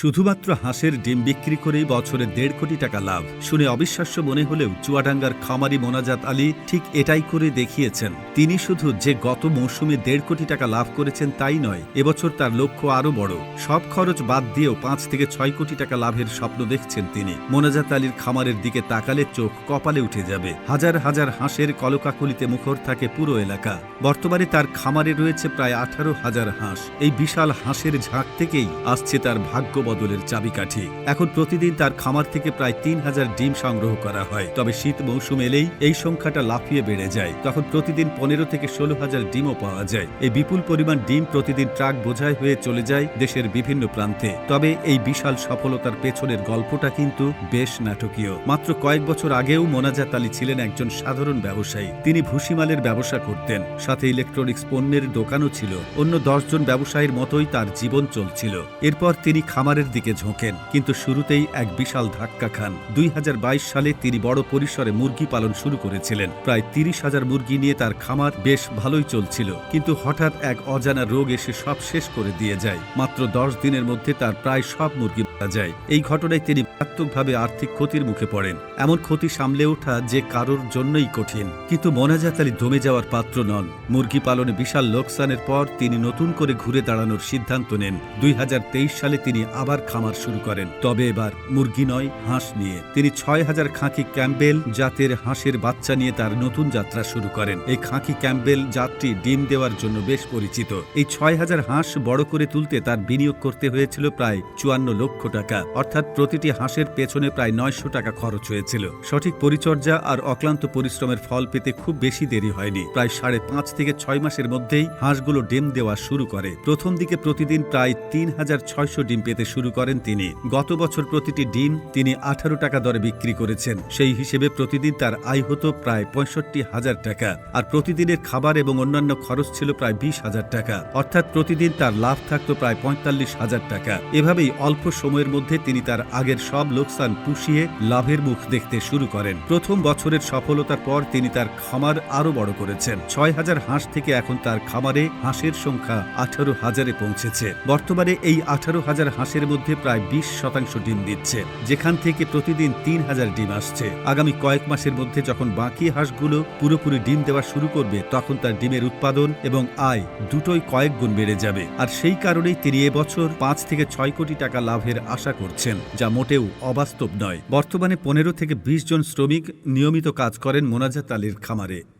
শুধুমাত্র হাঁসের ডিম বিক্রি করেই বছরে দেড় কোটি টাকা লাভ। শুনে অবিশ্বাস্য মনে হলেও চুয়াডাঙ্গার খামারি মোনাজাত আলী ঠিক এটাই করে দেখিয়েছেন। তিনি শুধু যে গত মৌসুমে দেড় কোটি টাকা লাভ করেছেন তাই নয়, এবছর তার লক্ষ্য আরও বড়। সব খরচ বাদ দিয়েও পাঁচ থেকে ছয় কোটি টাকা লাভের স্বপ্ন দেখছেন তিনি। মোনাজাত আলীর খামারের দিকে তাকালে চোখ কপালে উঠে যাবে। হাজার হাজার হাঁসের কলকাকলিতে মুখর থাকে পুরো এলাকা। বর্তমানে তার খামারে রয়েছে প্রায় আঠারো হাজার হাঁস। এই বিশাল হাঁসের ঝাঁক থেকেই আসছে তার ভাগ্য বদলের চাবিকাঠি। এখন প্রতিদিন তার খামার থেকে প্রায় তিন হাজার ডিম সংগ্রহ করা হয়। তবে শীত মৌসুম এলেই এই সংখ্যাটা লাফিয়ে বেড়ে যায়। তখন প্রতিদিন পনেরো থেকে ষোলো হাজার ডিমও পাওয়া যায়। এই বিপুল পরিমাণ ডিম প্রতিদিন ট্রাক বোঝাই হয়ে চলে যায় দেশের বিভিন্ন প্রান্তে। তবে এই বিশাল সফলতার পেছনের গল্পটা কিন্তু বেশ নাটকীয়। মাত্র কয়েক বছর আগেও মোনাজাত আলী ছিলেন একজন সাধারণ ব্যবসায়ী। তিনি ভুসিমালের ব্যবসা করতেন। সাথে ইলেকট্রনিক্স পণ্যের দোকানও ছিল। অন্য দশজন ব্যবসায়ীর মতোই তার জীবন চলছিল। এরপর তিনি খামারের দিকে ঝোঁকেন, কিন্তু শুরুতেই এক বিশাল ধাক্কা খান। দুই হাজার বাইশ সালে তিনি বড় পরিসরে মুরগি পালন শুরু করেছিলেন। প্রায় তিরিশ হাজার মুরগি নিয়ে তার খামার বেশ ভালোই চলছিল, কিন্তু হঠাৎ এক অজানা রোগ এসে সব শেষ করে দিয়ে যায়। মাত্র দশ দিনের মধ্যে তার প্রায় সব মুরগি মারা যায়। এই ঘটনায় তিনি মারাত্মকভাবে আর্থিক ক্ষতির মুখে পড়েন। এমন ক্ষতি সামলে ওঠা যে কারোর জন্যই কঠিন, কিন্তু মোনাজাত আলী দমে যাওয়ার পাত্র নন। মুরগি পালনে বিশাল লোকসানের পর তিনি নতুন করে ঘুরে দাঁড়ানোর সিদ্ধান্ত নেন। দুই হাজার তেইশ সালে তিনি আবার খামার শুরু করেন। তবে এবার মুরগি নয়, হাঁস নিয়ে। তিনি ছয় হাজার খাঁকি ক্যাম্বেল জাতের হাঁসের বাচ্চা নিয়ে তার নতুন যাত্রা শুরু করেন। এই খাঁকি ক্যাম্বেল জাতটি ডিম দেওয়ার জন্য বেশ পরিচিত। এই ছয় হাজার হাঁস বড় করে তুলতে তার বিনিয়োগ করতে হয়েছিল প্রায় চুয়ান্ন লক্ষ টাকা। অর্থাৎ প্রতিটি হাঁসের পেছনে প্রায় নয়শো টাকা খরচ হয়েছিল। সঠিক পরিচর্যা আর অক্লান্ত পরিশ্রমের ফল পেতে খুব বেশি দেরি হয়নি। প্রায় সাড়ে পাঁচ থেকে ছয় মাসের মধ্যেই হাঁসগুলো ডিম দেওয়া শুরু করে। প্রথম দিকে প্রতিদিন প্রায় তিন হাজার ছয়শো ডিম পেতে শুরু করেন তিনি। গত বছর প্রতিটি ডিম তিনি আঠারো টাকা দরে বিক্রি করেছেন। সেই হিসেবে প্রতিদিন তার আয় হতো প্রায় পঁয়ষট্টি হাজার টাকা। আর প্রতিদিনের খাবার এবং অন্যান্য খরচ ছিল প্রায় বিশ হাজার টাকা। অর্থাৎ প্রতিদিন তার লাভ থাকতো প্রায় পঁয়তাল্লিশ হাজার টাকা। এভাবেই অল্প সময়ের মধ্যে তিনি তার আগের সব লোকসান পুষিয়ে লাভের মুখ দেখতে শুরু করেন। প্রথম বছরের সফলতার পর তিনি তার খামার আরও বড় করেছেন। ছয় হাজার হাঁস থেকে এখন তার খামারে হাঁসের সংখ্যা আঠারো হাজারে পৌঁছেছে। বর্তমানে এই আঠারো হাজার হাঁসের মধ্যে প্রায় বিশ শতাংশ ডিম দিচ্ছে। যেখান থেকে প্রতিদিন তিন হাজার ডিম আসছে। আগামী কয়েক মাসের মধ্যে যখন বাকি হাঁসগুলো পুরোপুরি ডিম দেওয়া শুরু করবে, তখন তার ডিমের উৎপাদন এবং আয় দুটোই কয়েক গুণ বেড়ে যাবে। আর সেই কারণেই তিনি এবছর পাঁচ থেকে ছয় কোটি টাকা লাভের আশা করছেন, যা মোটেও অবাস্তব নয়। বর্তমানে পনেরো থেকে বিশ জন শ্রমিক নিয়মিত কাজ করেন মোনাজাত আলীর খামারে।